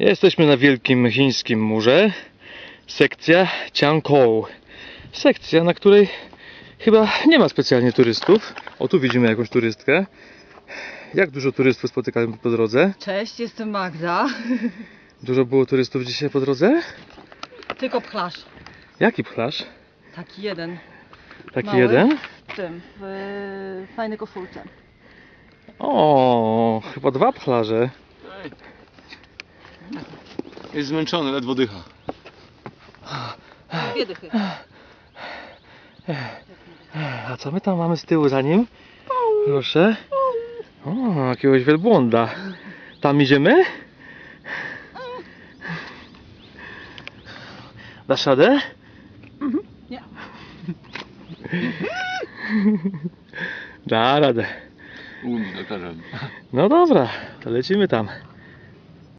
Jesteśmy na wielkim chińskim murze. Sekcja Chiangkou. Sekcja, na której chyba nie ma specjalnie turystów. O, tu widzimy jakąś turystkę. Jak dużo turystów spotykamy po drodze? Cześć, jestem Magda. Dużo było turystów dzisiaj po drodze? Tylko pchlasz. Jaki pchlasz? Taki jeden. Taki Mały. jeden? W tym, w fajnej koszulce. O, chyba dwa pchlarze. Jest zmęczony, ledwo dycha. Dwie dychy. A co my tam mamy z tyłu za nim? Proszę. O, jakiegoś wielbłąda. Tam idziemy? Dasz radę? Nie. Da radę. No dobra, to lecimy tam.